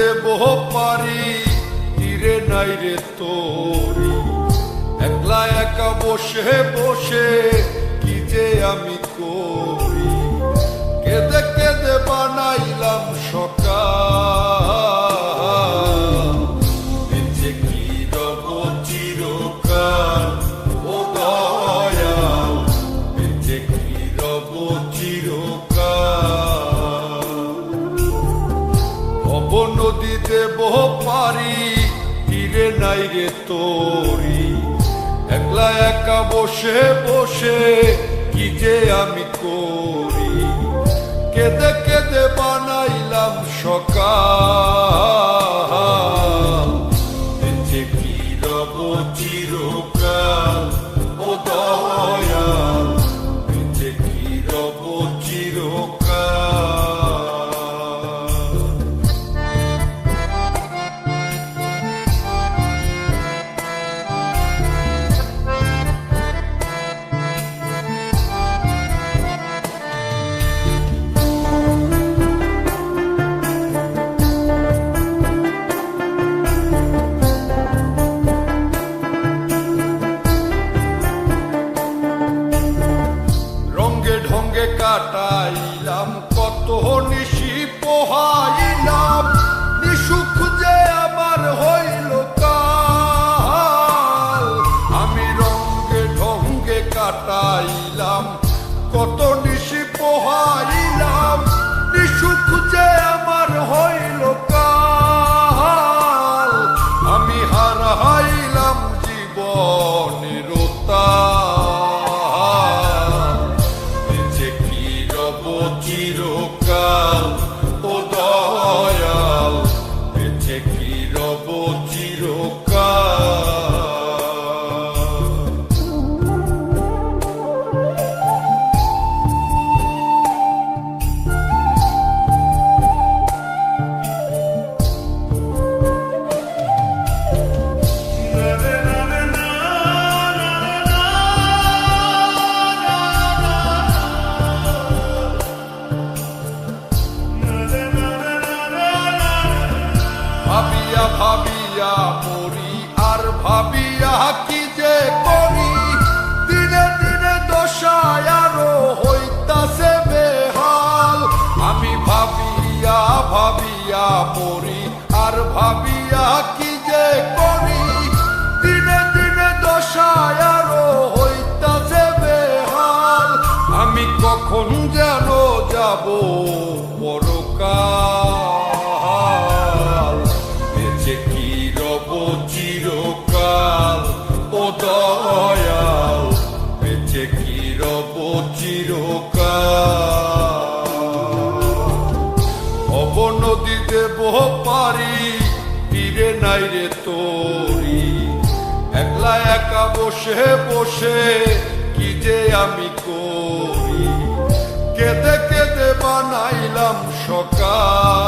দেব পারি তীরে নাই রে তোরি। একলা একা বসে বসে কি যে আমি করি? কেঁদে কেঁদে বানাইলাম সকাল বহ পারি তীরে নাই রে তোরি। একলা একা বসে বসে, কি যে আমি করি? কেঁদে কেঁদে বানাইলাম সকাল। বেঁচে কি রব চিরকাল, ও দয়াল। কি রব চিরকাল নিশি পোহাইলাম নিশুখ যে আমার হইল কাল। আমি রঙ্গে ঢঙ্গে কাটাইলাম কত কি ভাবিয়া ভাবিয়া মরি, আর ভাবিয়া কি যে করি? দিনে দিনে দশায় আরও হইতাছে বেহাল। আমি ভাবিয়া ভাবিয়া মরি, আর ভাবিয়া কি যে করি? দিনে দিনে দশায় আরও হইতাছে বেহাল। আমি কখন যেন যাব পরকাল? পারি তীরে নাই রে তোরি। একলা একা বসে বসে কি যে আমি করি? কেঁদে কেঁদে বানাইলাম সকাল